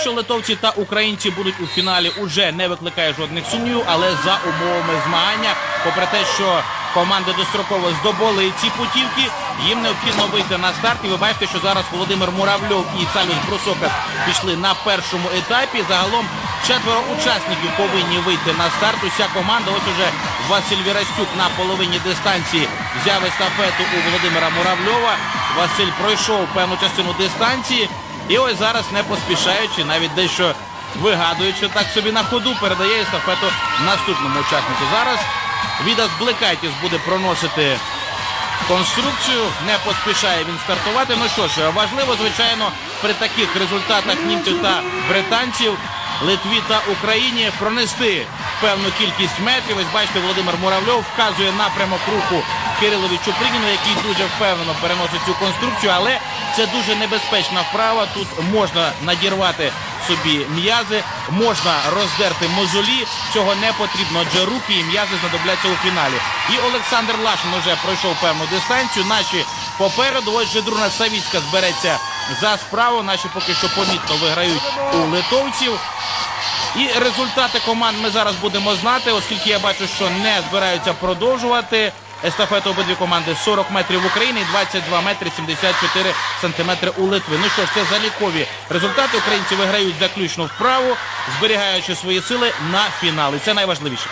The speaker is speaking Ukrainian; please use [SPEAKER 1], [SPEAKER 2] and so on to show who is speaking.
[SPEAKER 1] що литовці та українці будуть у фіналі, уже не викликає жодних сумнівів, але за умовами змагання, попри те, що команди достроково здобули ці путівки, їм необхідно вийти на старт. І ви бачите, що зараз Володимир Муравльов і Цалюс Брусокас пішли на першому етапі. Загалом четверо учасників повинні вийти на старт. Уся команда. Ось уже Василь Вірастюк на половині дистанції взяв естафету у Володимира Муравльова. Василь пройшов певну частину дистанції. І ось зараз, не поспішаючи, навіть дещо вигадуючи так собі на ходу, передає естафету наступному учаснику. Зараз Відас Блекайтіс буде проносити конструкцію. Не поспішає він стартувати. Ну що ж, важливо, звичайно, при таких результатах німців та британців, Литві та Україні пронести певну кількість метрів. Ось бачите, Володимир Муравльов вказує напрямок руху Кирилові Чупригіну, який дуже впевнено переносить цю конструкцію, але це дуже небезпечна вправа. Тут можна надірвати собі м'язи, можна роздерти мозолі. Цього не потрібно, адже руки і м'язи знадобляться у фіналі. І Олександр Лашин вже пройшов певну дистанцію. Наші попереду. Ось Жедруна Савіцька збереться за справу. Наші поки що помітно виграють у литовців. І результати команд ми зараз будемо знати, оскільки я бачу, що не збираються продовжувати. Естафету обидві команди 40 метрів в Україні і 22 метри 74 сантиметри у Литви. Ну що ж, це залікові результати. Українці виграють заключну вправу, зберігаючи свої сили на фінали. Це найважливіше.